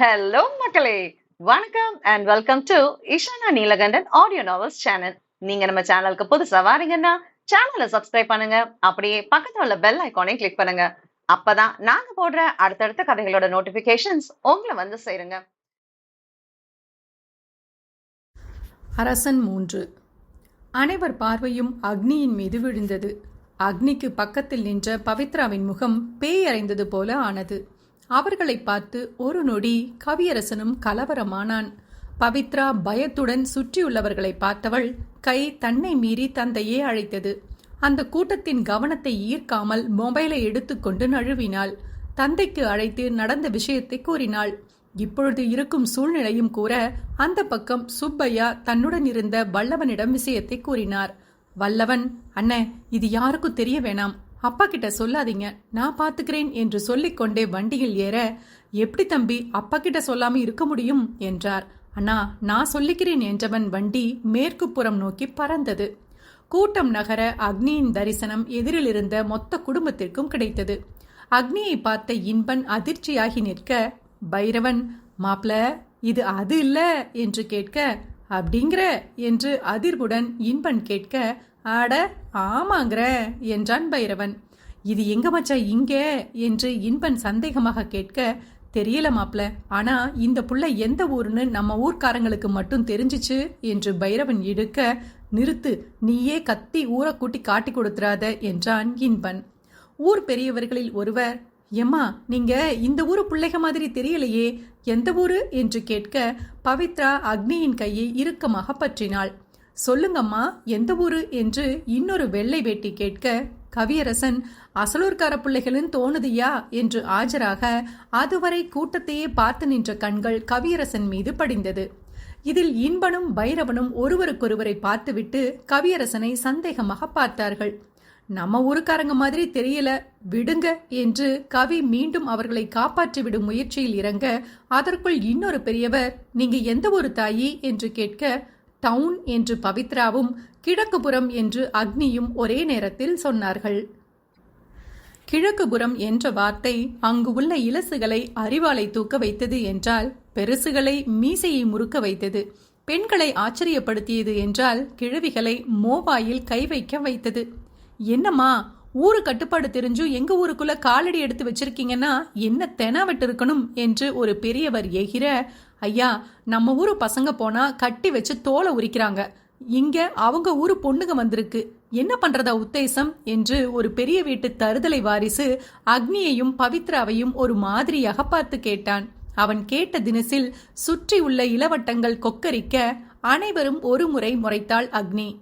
Hello மக்களே. வணக்கம் and welcome to Ishana Neelakandan audio novels channel நீங்க நம்ம சேனலுக்கு புதுசா வாரீங்கன்னா சேனலை சப்ஸ்கிரைப் பண்ணுங்க. அப்படியே பக்கத்துல உள்ள பெல் ஐகானையும் கிளிக் பண்ணுங்க. அப்பதான் நாங்க போடுற அடுத்தடுத்த கதைகளோட நோட்டிபிகேஷன்ஸ் உங்களை வந்து சேருங்க. அரசன் மூன்று. அனைவர் பார்வையும் அக்னியின் மீது விழுந்தது. அக்னிக்கு பக்கத்தில் நின்ற பவித்ராவின் முகம் பேயறைந்தது போல ஆனது. அவர்களை பார்த்து ஒரு நொடி கவியரசனும் கலவரமானான். பவித்ரா பயத்துடன் சுற்றியுள்ளவர்களை பார்த்தவள் கை தன்னை மீறி தந்தையே அழைத்தது. அந்த கூட்டத்தின் கவனத்தை ஈர்க்காமல் மொபைலை எடுத்துக்கொண்டு நழுவினாள். தந்தைக்கு அழைத்து நடந்த விஷயத்தை கூறினாள். இப்பொழுது இருக்கும் சூழ்நிலையும் கூற அந்த பக்கம் சுப்பையா தன்னுடன் இருந்த வல்லவனிடம் விஷயத்தை கூறினார். வல்லவன் அண்ணே இது யாருக்கும் தெரிய வேணாம். அப்பா கிட்ட சொல்லாதீங்க நான் பாத்துக்கிறேன் என்று சொல்லிக்கொண்டே வண்டியில் ஏற எப்படி தம்பி அப்பா கிட்ட சொல்லாம இருக்க முடியும்? என்றார். அண்ணா நான் சொல்லிக்கிறேன் என்றவன் வண்டி மேற்கு புறம் நோக்கி பறந்தது. கூட்டம் நகர அக்னியின் தரிசனம் எதிரில் இருந்த மொத்த குடும்பத்திற்கும் கிடைத்தது. அக்னியை பார்த்த இன்பன் அதிர்ச்சியாகி நிற்க பைரவன் மாப்ள இது அது இல்ல? என்று கேட்க அப்படிங்கிற? என்று அதிர்வுடன் இன்பன் கேட்க ஆட ஆமாங்கிற என்றான் பைரவன். இது எங்க மச்சான் இங்க? என்று இன்பன் சந்தேகமாக கேட்க தெரியல மாப்ள ஆனா இந்த புள்ள எந்த ஊருன்னு நம்ம ஊர்க்காரங்களுக்கு மட்டும் தெரிஞ்சிச்சு என்று பைரவன் இழுக்க நிறுத்து நீயே கத்தி ஊரை கூட்டி காட்டி கொடுத்துறாத என்றான் இன்பன். ஊர் பெரியவர்களில் ஒருவர் எம்மா நீங்க இந்த ஊரு பிள்ளைக மாதிரி தெரியலையே எந்த ஊரு? என்று கேட்க பவித்ரா அக்னியின் கையை இறுக்கமாக பற்றினாள். சொல்லுங்கம்மா எந்த ஊரு என்று இன்னொரு வெள்ளை வேட்டி கேட்க கவியரசன் அசலூர்கார பிள்ளைகளின் தோணுதியா என்று ஆஜராக அதுவரை கூட்டத்தையே பார்த்து நின்ற கண்கள் கவியரசன் மீது படிந்தது. இதில் இன்பனும் பைரவனும் ஒருவருக்கொருவரை பார்த்துவிட்டு கவியரசனை சந்தேகமாக பார்த்தார்கள். நம்ம ஊருக்காரங்க மாதிரி தெரியல விடுங்க என்று கவி மீண்டும் அவர்களை காப்பாற்றிவிடும் முயற்சியில் இறங்க அதற்குள் இன்னொரு பெரியவர் நீங்க எந்த ஒரு தாயி? என்று கேட்க டவுன் என்று பவித்ராவும் கிழக்குபுறம் என்று அக்னியும் ஒரே நேரத்தில் சொன்னார்கள். கிழக்குபுறம் என்ற வார்த்தை அங்கு உள்ள இலசுகளை அறிவாலை தூக்க வைத்தது என்றால் பெருசுகளை மீசையை முறுக்க வைத்தது பெண்களை ஆச்சரியப்படுத்தியது என்றால் கிழவிகளை மோவாயில் கை வைக்க வைத்தது. என்னம்மா ஊரு கட்டுப்பாடு தெரிஞ்சும் எங்க ஊருக்குள்ள காலடி எடுத்து வச்சிருக்கீங்கன்னா என்ன தெனாவட்டு இருக்கணும் என்று ஒரு பெரியவர் எகிற ஐயா நம்ம ஊர் பசங்க போனால் கட்டி வச்சு தோலை உரிக்கிறாங்க. இங்க அவங்க ஊர் பொண்ணுங்க வந்திருக்கு. என்ன பண்றதா உத்தேசம்? என்று ஒரு பெரிய வீட்டு தருதலை வாரிசு அக்னியையும் பவித்ராவையும் ஒரு மாதிரியாக பார்த்து கேட்டான். அவன் கேட்ட தினசில் சுற்றி உள்ள இளவட்டங்கள் கொக்கரிக்க அனைவரும் ஒரு முறை முறைத்தாள் அக்னி.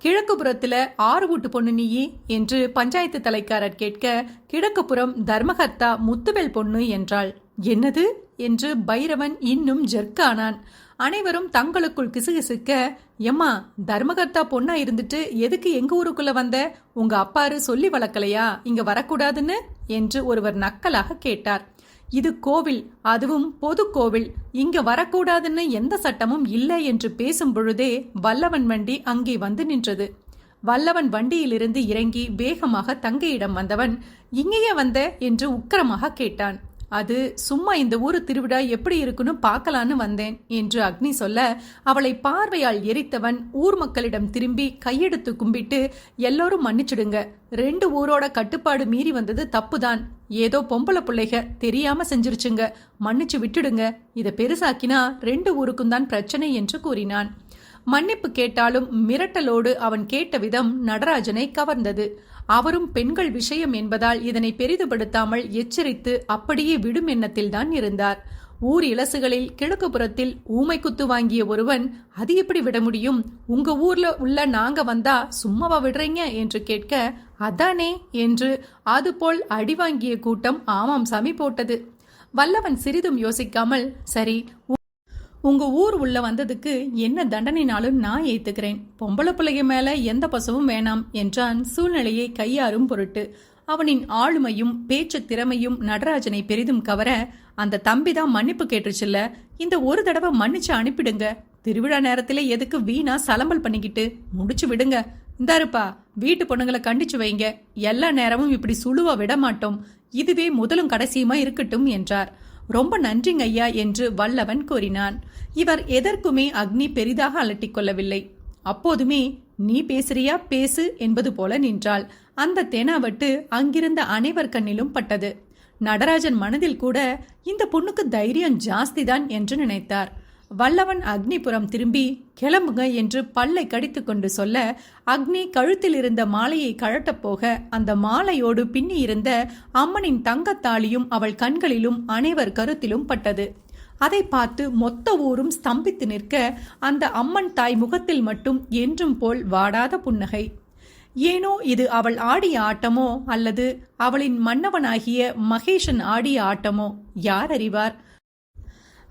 கிழக்குப்புறத்துல ஆறு வீட்டு பொண்ணு நீயி? என்று பஞ்சாயத்து தலைக்காரர் கேட்க கிழக்குப்புறம் தர்மகர்த்தா முத்துவேல் பொண்ணு என்றாள். என்னது? என்று பைரவன் இன்னும் ஜெர்க்கானான். அனைவரும் தங்களுக்குள் கிசுகிசுக்க எம்மா தர்மகர்த்தா பொண்ணா இருந்துட்டு எதுக்கு எங்க ஊருக்குள்ள வந்த? உங்க அப்பாரு சொல்லி வளர்க்கலையா? இங்க வரக்கூடாதுன்னு? என்று ஒருவர் நக்கலாக கேட்டார். இது கோவில் அதுவும் பொது கோவில். இங்க வரக்கூடாதுன்னு எந்த சட்டமும் இல்லை என்று பேசும் பொழுதே வல்லவன் வண்டி அங்கே வந்து நின்றது. வல்லவன் வண்டியிலிருந்து இறங்கி வேகமாக தங்கையிடம் வந்தவன் இங்கேயே வந்த? என்று உக்கரமாக கேட்டான். அது சும்மா இந்த ஊர் திருவிழா எப்படி இருக்குன்னு பார்க்கலான்னு வந்தேன் என்று அக்னி சொல்ல அவளை பார்வையால் எரித்தவன் ஊர் மக்களிடம் திரும்பி கையெடுத்து கும்பிட்டு எல்லோரும் மன்னிச்சிடுங்க. ரெண்டு ஊரோட கட்டுப்பாடு மீறி வந்தது தப்புதான். ஏதோ பொம்பளை பிள்ளைக தெரியாம செஞ்சிருச்சுங்க. மன்னிச்சு விட்டுடுங்க. இதை பெருசாக்கினா ரெண்டு ஊருக்கும் தான் பிரச்சனை என்று கூறினான். மன்னிப்பு கேட்டாலும் மிரட்டலோடு அவன் கேட்ட விதம் நடராஜனை கவர்ந்தது. அவரும் பெண்கள் விஷயம் என்பதால் இதனை பெரிதுபடுத்தாமல் எச்சரித்து அப்படியே விடும் எண்ணத்தில்தான் இருந்தார். ஊர் இலசுகளில் கிழக்கு புறத்தில் ஊமை குத்து வாங்கிய ஒருவன் அது எப்படி விட முடியும்? உங்க ஊர்ல உள்ள நாங்க வந்தா சும்மாவா விடுறீங்க? என்று கேட்க அதானே என்று அதுபோல் அடி வாங்கிய கூட்டம் ஆமாம் சாமி போட்டது. வல்லவன் சிறிதும் யோசிக்காமல் சரி உங்க ஊர் உள்ள வந்ததுக்கு என்ன தண்டனைனாலும் நான் ஏத்துக்கிறேன். பொம்பளை பிள்ளைய மேல எந்த பசவும் வேணாம் என்றான் சூழ்நிலையை கையாறும் பொருட்டு. அவனின் ஆளுமையும் பேச்சு திறமையும் நடராஜனை பெரிதும் கவர அந்த தம்பி தான் மன்னிப்பு கேட்டுச்சுல்ல இந்த ஒரு தடவை மன்னிச்சு அனுப்பிடுங்க. திருவிழா நேரத்துல எதுக்கு வீணா சலம்பல் பண்ணிக்கிட்டு முடிச்சு விடுங்க. இந்தாருப்பா வீட்டு பொண்ணுங்களை கண்டிச்சு வைங்க. எல்லா நேரமும் இப்படி சுழுவா விட மாட்டோம் இதுவே முதலும் கடைசியுமா இருக்கட்டும் என்றார். ரொம்ப நன்றிங்க ஐயா என்று வல்லவன் கூறினான். இவர் எதற்குமே அக்னி பெரிதாக அலட்டிக் கொள்ளவில்லை. அப்போதுமே நீ பேசுறியா? பேசு என்பது போல நின்றாள். அந்த தெனாவட்டு அங்கிருந்த அனைவர் கண்ணிலும் பட்டது. நடராஜன் மனதில் கூட இந்த பொண்ணுக்கு தைரியம் ஜாஸ்திதான் என்று நினைத்தார். வல்லவன் அக்னிபுரம் திரும்பி கிளம்புங்க என்று பல்லை கடித்து கொண்டு சொல்ல அக்னி கழுத்தில் இருந்த மாலையை கழட்டப் போக அந்த மாலையோடு பின்னி இருந்த அம்மனின் தங்கத்தாளியும் அவள் கண்களிலும் அனைவர் கருத்திலும் பட்டது. அதை பார்த்து மொத்த ஊரும் ஸ்தம்பித்து நிற்க அந்த அம்மன் தாய் முகத்தில் மட்டும் என்றும் போல் வாடாத புன்னகை. ஏனோ இது அவள் ஆடிய ஆட்டமோ அல்லது அவளின் மன்னவனாகிய மகேஷன் ஆடிய ஆட்டமோ? யார் அறிவார்?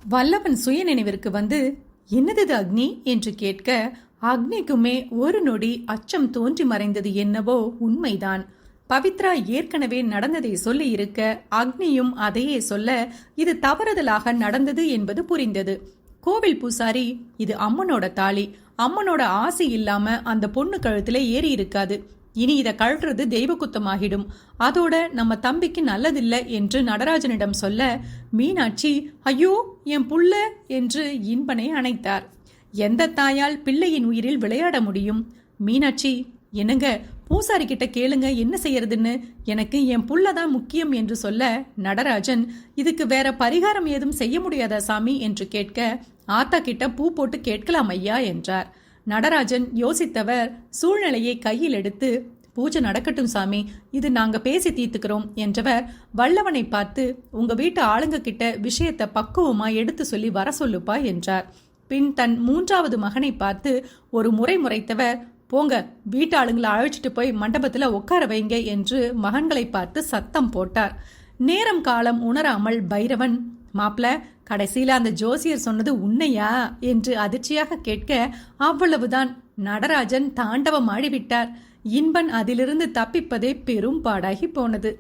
வல்லவன் சுய நினைவிற்கு வந்து என்னது அக்னி? என்று கேட்க அக்னிக்குமே ஒரு நொடி அச்சம் தோன்றி மறைந்தது என்னவோ உண்மைதான். பவித்ரா ஏற்கனவே நடந்ததை சொல்லி இருக்க அக்னியும் அதையே சொல்ல இது தவறுதலாக நடந்தது என்பது புரிந்தது. கோவில் பூசாரி இது அம்மனோட தாலி. அம்மனோட ஆசை இல்லாம அந்த பொண்ணு கழுத்துல ஏறி இருக்காது. இனி இதை கழற்றுறது தெய்வ குத்தமாகிடும். அதோட நம்ம தம்பிக்கு நல்லதில்லை என்று நடராஜனிடம் சொல்ல மீனாட்சி ஐயோ என் புள்ள என்று இன்பனை அணைத்தார். எந்த தாயால் பிள்ளையின் உயிரில் விளையாட முடியும்? மீனாட்சி என்னங்க பூசாரி கிட்ட கேளுங்க என்ன செய்யறதுன்னு? எனக்கு என் புள்ளதான் முக்கியம் என்று சொல்ல நடராஜன் இதுக்கு வேற பரிகாரம் ஏதும் செய்ய முடியாதா சாமி? என்று கேட்க ஆத்தா கிட்ட பூ போட்டு கேட்கலாம் ஐயா என்றார். நடராஜன் யோசித்தவர் சூழ்நிலையை கையில் எடுத்து பூஜை நடக்கட்டும் சாமி இது நாங்க பேசி தீர்த்துக்கிறோம் என்றவர் வல்லவனை பார்த்து உங்க வீட்டு ஆளுங்க கிட்ட விஷயத்தை பக்குவமா எடுத்து சொல்லி வர சொல்லுப்பா என்றார். பின் தன் மூன்றாவது மகனை பார்த்து ஒரு முறை முறைத்தவர் போங்க வீட்டு ஆளுங்களை அழைச்சிட்டு போய் மண்டபத்துல உட்கார வைங்க என்று மகன்களை பார்த்து சத்தம் போட்டார். நேரம் காலம் உணராமல் பைரவன் மாப்ள கடைசியில அந்த ஜோசியர் சொன்னது உண்மையா? என்று அதிர்ச்சியாக கேட்க அவ்வளவுதான். நடராஜன் தாண்டவம் ஆடிவிட்டார். இன்பன் அதிலிருந்து தப்பிப்பதே பெரும் பாடாகி போனது.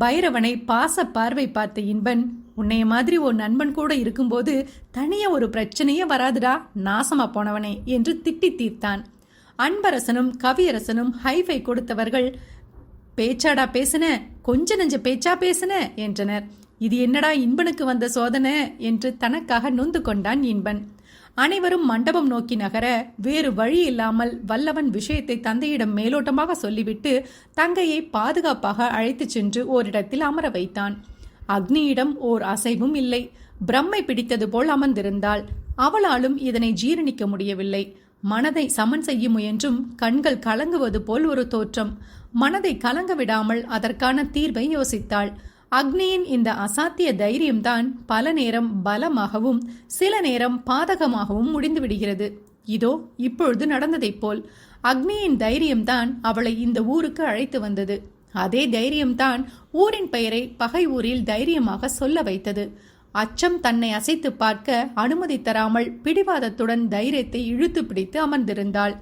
பைரவனை பாச பார்வை பார்த்த இன்பன் உன்னைய மாதிரி ஒரு நண்பன் கூட இருக்கும்போது தனியா ஒரு பிரச்சனையே வராதுடா நாசமா போனவனே என்று திட்டி தீர்த்தான். அன்பரசனும் கவியரசனும் ஹைஃபை கொடுத்தவர்கள் பேச்சாடா பேசுன கொஞ்ச நெஞ்ச பேச்சா பேசுன என்றனர். இது என்னடா இன்பனுக்கு வந்த சோதனை என்று தனக்காக நொந்து கொண்டான் இன்பன். அனைவரும் மண்டபம் நோக்கி நகர வேறு வழி இல்லாமல் வல்லவன் விஷயத்தை தந்தையிடம் மேலோட்டமாக சொல்லிவிட்டு தங்கையை பாதுகாப்பாக அழைத்துச் சென்று ஓரிடத்தில் அமர வைத்தான். அக்னியிடம் ஓர் அசைவும் இல்லை. பிரம்மை பிடித்தது போல் அமர்ந்திருந்தாள். அவளாலும் இதனை ஜீரணிக்க முடியவில்லை. மனதை சமன் செய்ய முயன்றும் கண்கள் கலங்குவது போல் ஒரு தோற்றம். மனதை கலங்க விடாமல் அதற்கான தீர்வை யோசித்தாள். அக்னியின் இந்த அசாத்திய தைரியம்தான் பல நேரம் பலமாகவும் சில நேரம் பாதகமாகவும் முடிந்துவிடுகிறது. இதோ இப்பொழுது நடந்ததைப் போல் அக்னியின் தைரியம்தான் அவளை இந்த ஊருக்கு அழைத்து வந்தது. அதே தைரியம்தான் ஊரின் பெயரை பகை ஊரில் தைரியமாக சொல்ல வைத்தது. அச்சம் தன்னை அசைத்து பார்க்க அனுமதி தராமல் பிடிவாதத்துடன் தைரியத்தை இழுத்து பிடித்து அமர்ந்திருந்தாள்.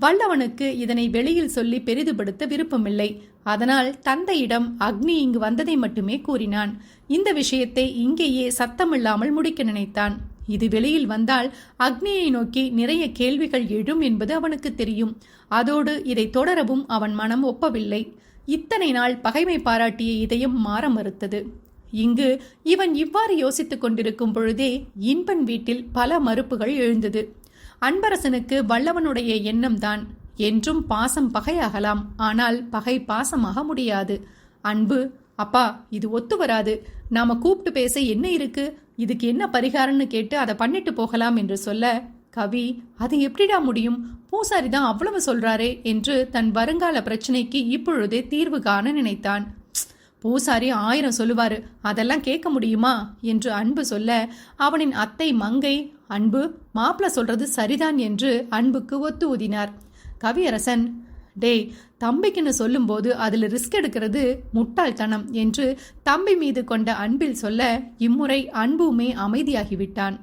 வல்லவனுக்கு இதனை வெளியில் சொல்லி பெரிதுபடுத்த விருப்பமில்லை. அதனால் தந்தையிடம் அக்னி இங்கு வந்ததை மட்டுமே கூறினான். இந்த விஷயத்தை இங்கேயே சத்தமில்லாமல் முடிக்க நினைத்தான். இது வெளியில் வந்தால் அக்னியை நோக்கி நிறைய கேள்விகள் எழும் என்பது அவனுக்கு தெரியும். அதோடு இதை தொடரவும் அவன் மனம் ஒப்பவில்லை. இத்தனை நாள் பகைமை பாராட்டிய இதயம் மாற மறுத்தது. இங்கு இவன் இவ்வாறு யோசித்துக் கொண்டிருக்கும் பொழுதே இன்பன் வீட்டில் பல மறுப்புகள் எழுந்தது. அன்பரசனுக்கு வல்லவனுடைய எண்ணம்தான். என்றும் பாசம் பகையாகலாம். ஆனால் பகை பாசமாக முடியாது. அன்பு அப்பா இது ஒத்து வராது. நாம கூப்பிட்டு பேச என்ன இருக்கு? இதுக்கு என்ன பரிகாரம்னு கேட்டு அதை பண்ணிட்டு போகலாம் என்று சொல்ல கவி அது எப்படிடா முடியும்? பூசாரி தான் அவ்வளவு சொல்றாரே என்று தன் வருங்கால பிரச்சனைக்கு இப்பொழுதே தீர்வு காண நினைத்தான். பூசாரி ஆயிரம் சொல்லுவாரு. அதெல்லாம் கேட்க முடியுமா? என்று அன்பு சொல்ல அவனின் அத்தை மங்கை அன்பு மாப்பிள சொல்றது சரிதான் என்று அன்புக்கு ஒத்து ஊதினார். கவியரசன் டேய் தம்பிக்குன்னு சொல்லும்போது அதில் ரிஸ்க் எடுக்கிறது முட்டாள்தனம் என்று தம்பி மீது கொண்ட அன்பில் சொல்ல இம்முறை அன்புமே அமைதியாகிவிட்டான்.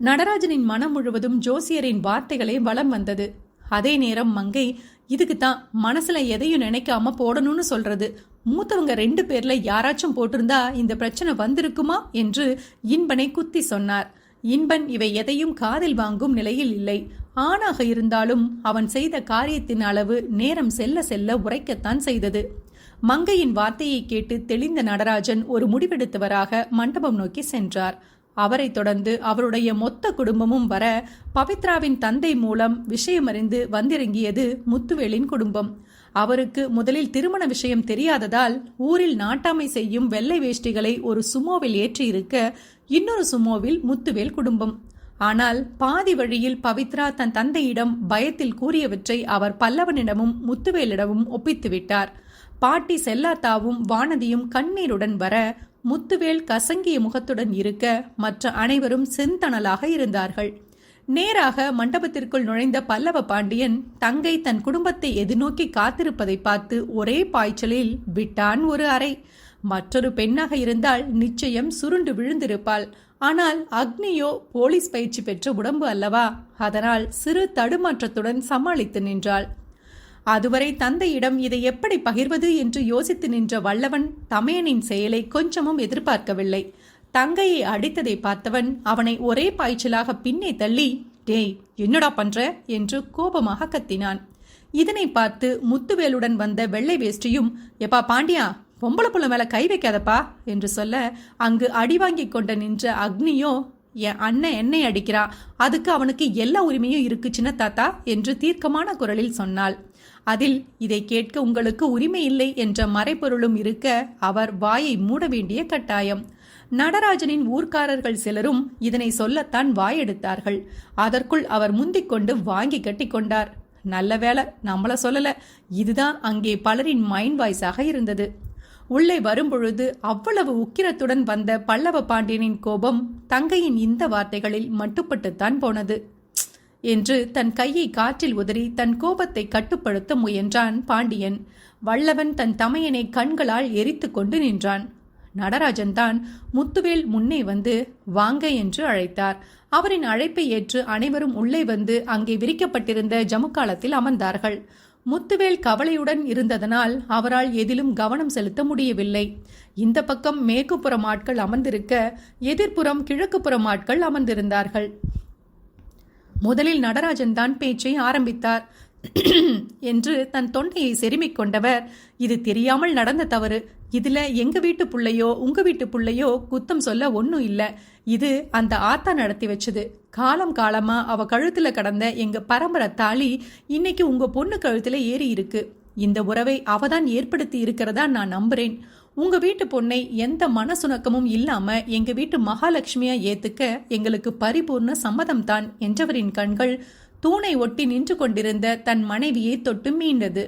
நடராஜனின் மனம் முழுவதும் ஜோசியரின் வார்த்தைகளே வலம் வந்தது. அதே நேரம் மங்கை இதுக்கு தான் மனசுல எதையும் நினைக்காம போடணும்னு சொல்றது. மூத்தவங்க ரெண்டு பேர்ல யாராச்சும் போட்டிருந்தா இந்த பிரச்சனை வந்திருக்குமா? என்று இன்பனை குத்தி சொன்னார். இன்பன் இவை எதையும் காதில் வாங்கும் நிலையில் இல்லை. ஆணாக இருந்தாலும் அவன் செய்த காரியத்தின் அளவு நேரம் செல்ல செல்ல உரைக்கத்தான் செய்தது. மங்கையின் வார்த்தையை கேட்டு தெளிந்த நடராஜன் ஒரு முடிவெடுத்தவராக மண்டபம் நோக்கி சென்றார். அவரைத் தொடர்ந்து அவருடைய மொத்த குடும்பமும் வர பவித்ராவின் தந்தை மூலம் விஷயமறிந்து வந்திறங்கியது முத்துவேலின் குடும்பம். அவருக்கு முதலில் திருமண விஷயம் தெரியாததால் ஊரில் நாட்டாமை செய்யும் வெள்ளை வேஷ்டிகளை ஒரு சுமோவில் ஏற்றியிருக்க இன்னொரு சுமோவில் முத்துவேல் குடும்பம். ஆனால் பாதி வழியில் பவித்ரா தன் தந்தையிடம் பயத்தில் கூறியவற்றை அவர் பல்லவனிடமும் முத்துவேலிடமும் ஒப்பித்துவிட்டார். பாட்டி செல்லாத்தாவும் வானதியும் கண்ணீருடன் வர முத்துவேல் கசங்கிய முகத்துடன் இருக்க மற்ற அனைவரும் செந்தணலாக இருந்தார்கள். நேராக மண்டபத்திற்குள் நுழைந்த பல்லவ பாண்டியன் தங்கை தன் குடும்பத்தை எதிர்நோக்கி காத்திருப்பதை பார்த்து ஒரே பாய்ச்சலில் விட்டான் ஒரு அறை. மற்றொரு பெண்ணாக இருந்தால் நிச்சயம் சுருண்டு விழுந்திருப்பாள். ஆனால் அக்னியோ போலீஸ் பயிற்சி பெற்ற உடம்பு அல்லவா? அதனால் சிறு தடுமாற்றத்துடன் சமாளித்து நின்றாள். அதுவரை தந்தையிடம் இதை எப்படி பகிர்வது என்று யோசித்து நின்ற வல்லவன் தமையனின் செயலை கொஞ்சமும் எதிர்பார்க்கவில்லை. தங்கையை அடித்ததை பார்த்தவன் அவனை ஒரே பாய்ச்சலாக பின்னே தள்ளி டேய் என்னடா பண்ற? என்று கோபமாக கத்தினான். இதனை பார்த்து முத்துவேலுடன் வந்த வெள்ளை வேஷ்டியும் எப்பா பாண்டியா பொம்பளை புள்ள மேலே கை வைக்காதப்பா என்று சொல்ல அங்கு அடி வாங்கி கொண்ட நின்ற அக்னியோ என் அண்ணன் என்னை அடிக்கிறான் அதுக்கு அவனுக்கு எல்லா உரிமையும் இருக்கு சின்ன தாத்தா என்று தீர்க்கமான குரலில் சொன்னாள். அதில் இதை கேட்க உங்களுக்கு உரிமை இல்லை என்ற மறைப்பொருளும் இருக்க அவர் வாயை மூட வேண்டிய கட்டாயம். நடராஜனின் ஊர்க்காரர்கள் சிலரும் இதனை சொல்லத்தான் வாயெடுத்தார்கள். அதற்குள் அவர் முந்திக் கொண்டு வாங்கி கட்டிக்கொண்டார் நல்ல வேலை நம்மள சொல்லல. இதுதான் அங்கே பலரின் மைண்ட் வாய்ஸாக இருந்தது. உள்ளே வரும்பொழுது அவ்வளவு உக்கிரத்துடன் வந்த பல்லவ பாண்டியனின் கோபம் தங்கையின் இந்த வார்த்தைகளில் மட்டுப்பட்டுத்தான் போனது. என்று தன் கையை காற்றில் உதறி தன் கோபத்தை கட்டுப்படுத்த முயன்றான் பாண்டியன். வல்லவன் தன் தமையனை கண்களால் எரித்து கொண்டு நின்றான். நடராஜன் தான் முத்துவேல் முன்னே வந்து வாங்க என்று அழைத்தார். அவரின் அழைப்பை ஏற்று அனைவரும் உள்ளே வந்து அங்கே விரிக்கப்பட்டிருந்த ஜமுக்காலத்தில் அமர்ந்தார்கள். முத்துவேல் கவலையுடன் இருந்ததனால் அவரால் எதிலும் கவனம் செலுத்த முடியவில்லை. இந்த பக்கம் மேற்குப்புறம் ஆட்கள் அமர்ந்திருக்க எதிர்ப்புறம் கிழக்குப்புறம் ஆட்கள் அமர்ந்திருந்தார்கள். முதலில் நடராஜன் தான் பேச்சை ஆரம்பித்தார். என்று தன் தொண்டையை செருமிக் கொண்டவர் இது தெரியாமல் நடந்த தவறு. இதுல எங்க வீட்டு பிள்ளையோ உங்க வீட்டு பிள்ளையோ குத்தம் சொல்ல ஒன்றும் இல்ல. இது அந்த ஆத்தா நடத்தி வச்சது. காலம் காலமா அவ கழுத்துல கடந்த எங்க பரம்பரை தாலி இன்னைக்கு உங்க பொண்ணு கழுத்துல ஏறி இருக்கு. இந்த உறவை அவதான் ஏற்படுத்தி இருக்கிறதா நான் நம்புறேன். உங்க வீட்டு பொண்ணை எந்த மனசுணக்கமும் இல்லாம எங்க வீட்டு மகாலட்சுமியா ஏத்துக்க எங்களுக்கு பரிபூர்ண சம்மதம் தான் என்றவரின் கண்கள் தூணை ஒட்டி நின்று கொண்டிருந்த தன் மனைவியை தொட்டு மீண்டது.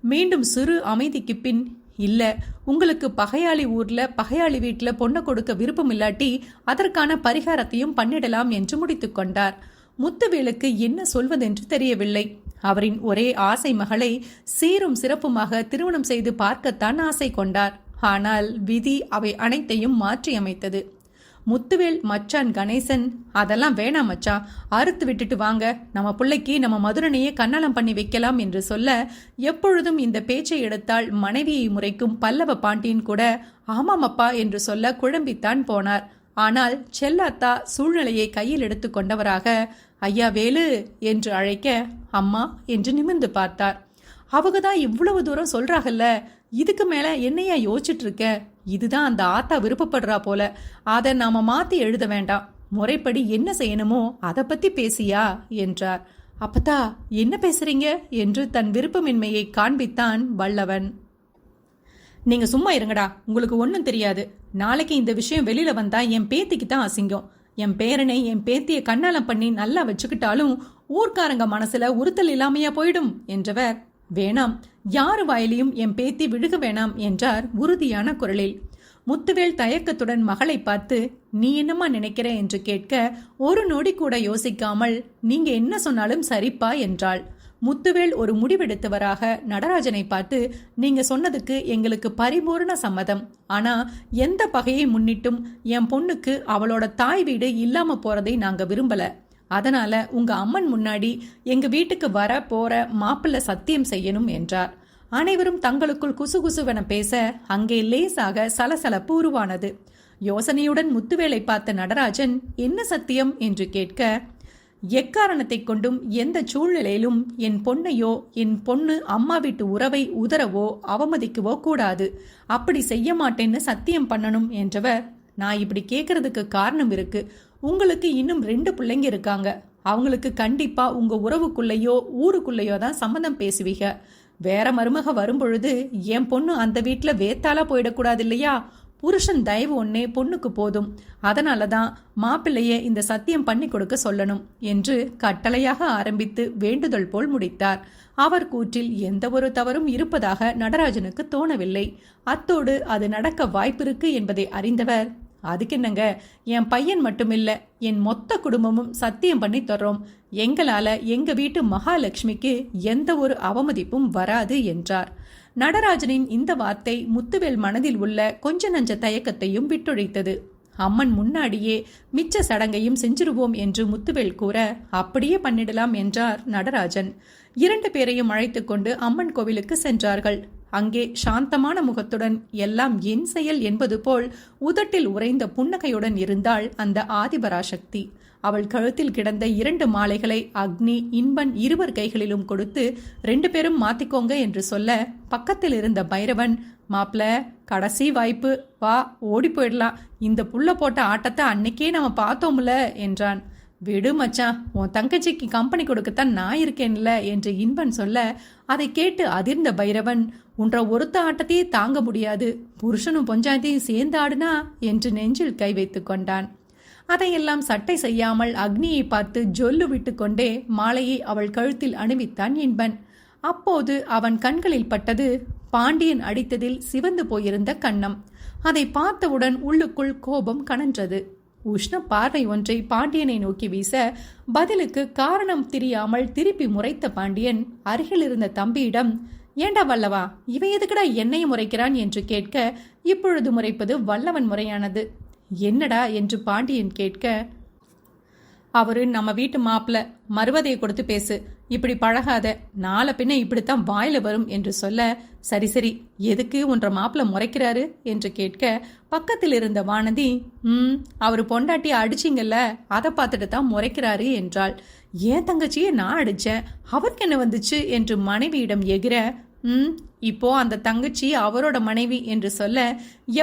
மீண்டும் சிறு அமைதிக்கு பின் இல்ல உங்களுக்கு பகையாளி ஊர்ல பகையாளி வீட்டுல பொண்ணை கொடுக்க விருப்பம் இல்லாட்டி அதற்கான பரிகாரத்தையும் பண்ணிடலாம் என்று முடித்து கொண்டார். முத்துவேலுக்கு என்ன சொல்வதென்று தெரியவில்லை. அவரின் ஒரே ஆசை மகளை சீரும் சிறப்புமாக திருமணம் செய்து பார்க்கத்தான் ஆசை கொண்டார். ஆனால் விதி அவை அனைத்தையும் மாற்றியமைத்தது. முத்துவேல் மச்சான் கணேசன் அதெல்லாம் வேணாம் மச்சான் அறுத்து விட்டுட்டு வாங்க. நம்ம பிள்ளைக்கு நம்ம மதுரனையே கன்னலம் பண்ணி வைக்கலாம் என்று சொல்ல எப்பொழுதும் இந்த பேச்சை எடுத்தால் மனைவியை முறைக்கும் பல்லவ பாண்டியன் கூட ஆமாமப்பா என்று சொல்ல குழம்பித்தான் போனார். ஆனால் செல்லாத்தா சூழ்நிலையை கையில் எடுத்து கொண்டவராக ஐயா வேலு என்று அழைக்க அம்மா என்று நிமிர்ந்து பார்த்தார். அவங்க தான் இவ்வளவு தூரம் சொல்றாங்கல்ல இதுக்கு மேல என்னையா யோசிச்சுட்டு இருக்க? இதுதான் அந்த ஆத்தா விருப்பப்படுறா போல. அதை நாம மாத்தி எழுத வேண்டாம். முறைப்படி என்ன செய்யணுமோ அதை பத்தி பேசியா என்றார். அப்பதா என்ன பேசுறீங்க? என்று தன் விருப்பமின்மையை காண்பித்தான் வல்லவன். நீங்க சும்மா இருங்கடா உங்களுக்கு ஒன்றும் தெரியாது. நாளைக்கு இந்த விஷயம் வெளியில வந்தா என் பேத்திக்கு தான் அசிங்கம். என் பேரனை என் பேத்திய கண்ணாலம் பண்ணி நல்லா வச்சுக்கிட்டாலும் ஊர்க்காரங்க மனசுல உறுத்தல் இல்லாமையா போயிடும் என்றவர் வேணாம் யாரு வாயிலையும் என் பேத்தி விழுக வேணாம் என்றார் உறுதியான குரலில். முத்துவேல் தயக்கத்துடன் மகளை பார்த்து நீ என்னம்மா நினைக்கிற? என்று கேட்க ஒரு நொடி கூட யோசிக்காமல் நீங்க என்ன சொன்னாலும் சரிப்பா என்றாள். முத்துவேல் ஒரு முடிவெடுத்தவராக நடராஜனை பார்த்து நீங்க சொன்னதுக்கு எங்களுக்கு பரிபூர்ண சம்மதம். ஆனா எந்த பகையை முன்னிட்டும் என் பொண்ணுக்கு அவளோட தாய் வீடு இல்லாம போறதை நாங்க விரும்பல. அதனால உங்க அம்மன் முன்னாடி எங்க வீட்டுக்கு வர போற மாப்பிள்ளை சத்தியம் செய்யணும் என்றார். அனைவரும் தங்களுக்குள் குசுகுசுவென பேச அங்கே லேசாக சலசலப்பு உருவானது. யோசனையுடன் முத்துவேலை பார்த்த நடராஜன் என்ன சத்தியம்? என்று கேட்க எக்காரணத்தை கொண்டும் எந்த சூழ்நிலையிலும் என் பொண்ணையோ என் பொண்ணு அம்மா வீட்டு உறவை உதறவோ அவமதிக்கவோ கூடாது. அப்படி செய்ய மாட்டேன்னு சத்தியம் பண்ணணும் என்றவர் நான் இப்படி கேட்கறதுக்கு காரணம் இருக்கு. உங்களுக்கு இன்னும் ரெண்டு பிள்ளைங்க இருக்காங்க. அவங்களுக்கு கண்டிப்பா உங்க உறவுக்குள்ளேயோ ஊருக்குள்ளேயோ தான் சம்மந்தம் பேசுவீங்க. வேற மருமக வரும்பொழுது என் பொண்ணு அந்த வீட்டில் வேத்தாலா போயிடக்கூடாது இல்லையா புருஷன் தயவு ஒன்னே பொண்ணுக்கு போதும். அதனால தான் மாப்பிள்ளையே இந்த சத்தியம் பண்ணி கொடுக்க சொல்லணும் என்று கட்டளையாக ஆரம்பித்து வேண்டுதல் போல் முடித்தார். அவர் கூற்றில் எந்த ஒரு தவறும் இருப்பதாக நடராஜனுக்கு தோணவில்லை. அத்தோடு அது நடக்க வாய்ப்பிருக்கு என்பதை அறிந்தவர் அதுக்கு என்னங்க என் பையன் மட்டுமில்ல என் மொத்த குடும்பமும் சத்தியம் பண்ணி தர்றோம். எங்களால் எங்கள் வீட்டு மகாலட்சுமிக்கு எந்த ஒரு அவமதிப்பும் வராது என்றார். நடராஜனின் இந்த வார்த்தை முத்துவேல் மனதில் உள்ள கொஞ்ச நஞ்ச தயக்கத்தையும் விட்டொழித்தது. அம்மன் முன்னாடியே மிச்ச சடங்கையும் செஞ்சிருவோம் என்று முத்துவேல் கூற அப்படியே பண்ணிடலாம் என்றார் நடராஜன். இரண்டு பேரையும் அழைத்துக்கொண்டு அம்மன் கோவிலுக்கு சென்றார்கள். அங்கே சாந்தமான முகத்துடன் எல்லாம் என் செயல் என்பது போல் உதட்டில் உறைந்த புன்னகையுடன் இருந்தாள் அந்த ஆதிபராசக்தி. அவள் கழுத்தில் கிடந்த இரண்டு மாலைகளை அக்னி இன்பன் இருவர் கைகளிலும் கொடுத்து ரெண்டு பேரும் மாத்திக்கோங்க என்று சொல்ல பக்கத்தில் இருந்த பைரவன் மாப்ள கடைசி வாய்ப்பு வா ஓடி போயிடலாம். இந்த புள்ள போட்ட ஆட்டத்தை அன்னைக்கே நம்ம பார்த்தோம்ல என்றான். விடு மச்சான் உன் தங்கச்சிக்கு கம்பெனி கொடுக்கத்தான் நான் இருக்கேன்ல என்று இன்பன் சொல்ல அதை கேட்டு அதிர்ந்த பைரவன் உன்ற ஒருத்த ஆட்டத்தையே தாங்க முடியாது. புருஷனும் பொஞ்சாயத்தையும் சேர்ந்து ஆடுனா என்று நெஞ்சில் கை வைத்து கொண்டான். அதையெல்லாம் சட்டை செய்யாமல் அக்னியை பார்த்து ஜொல்லு விட்டுக்கொண்டே மாலையை அவள் கழுத்தில் அணிவித்தான் இன்பன். அப்போது அவன் கண்களில் பட்டது பாண்டியன் அடித்ததில் சிவந்து போயிருந்த கன்னம் அதை பார்த்தவுடன் உள்ளுக்குள் கோபம் கனன்றது. உஷ்ண பார்வை ஒன்றை பாண்டியனை நோக்கி வீச பதிலுக்கு காரணம் தெரியாமல் திருப்பி முறைத்த பாண்டியன் அருகில் இருந்த தம்பியிடம் ஏண்டா வல்லவா? இவன் எதுக்குடா என்னையும் முறைக்கிறான் என்று கேட்க இப்பொழுது முறைப்பது வல்லவன் முறையானது. என்னடா என்று பாண்டியன் கேட்க அவரு நம்ம வீட்டு மாப்பிள மறுவதையை கொடுத்து பேசு. இப்படி பழகாத நாளை பின்ன இப்படித்தான் வாயில வரும் என்று சொல்ல சரி சரி எதுக்கு உன்ற மாப்பிள்ள முறைக்கிறாரு என்று கேட்க பக்கத்தில் இருந்த வானதி ம் அவர் பொண்டாட்டி அடிச்சிங்கல்ல அதை பார்த்துட்டு தான் முறைக்கிறாரு என்றாள். ஏன் தங்கச்சியை நான் அடிச்சேன்? அவருக்கு என்ன வந்துச்சு? என்று மனைவியிடம் எகிர ம் இப்போ அந்த தங்கச்சி அவரோட மனைவி என்று சொல்ல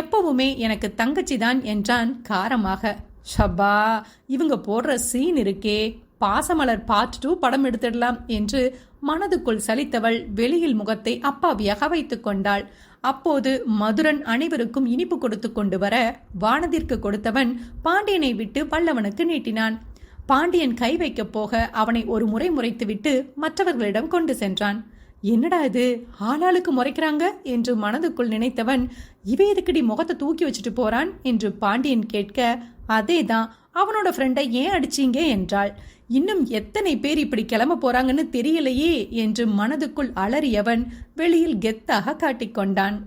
எப்பவுமே எனக்கு தங்கச்சி தான் என்றான் காரமாக. ஷபா இவங்க போடுற சீன் இருக்கே. பாசமலர் பார்ட் டூ படம் எடுத்துடலாம் என்று மனதுக்குள் சலித்தவள் வெளியில் முகத்தை அப்பாவியாக வைத்துக் கொண்டாள். அப்போது மதுரன் அனைவருக்கும் இனிப்பு கொடுத்து கொண்டு வர வானதிற்கு கொடுத்தவன் பாண்டியனை விட்டு வல்லவனுக்கு நீட்டினான். பாண்டியன் கை வைக்கப் போக அவனை ஒரு முறை முறைத்துவிட்டு மற்றவர்களிடம் கொண்டு சென்றான். என்னடா இது? ஆளாளுக்கு முறைக்கிறாங்க? என்று மனதுக்குள் நினைத்தவன் இவ எதுக்கடி முகத்தை தூக்கி வச்சுட்டு போறான்? என்று பாண்டியன் கேட்க அதேதான். அவனோட ஃப்ரெண்டை ஏன் அடிச்சீங்க? என்றாள். இன்னும் எத்தனை பேர் இப்படி கிளம்ப போறாங்கன்னு தெரியலையே என்று மனதுக்குள் அலறியவன் வெளியில் கெத்தாக காட்டிக்கொண்டான்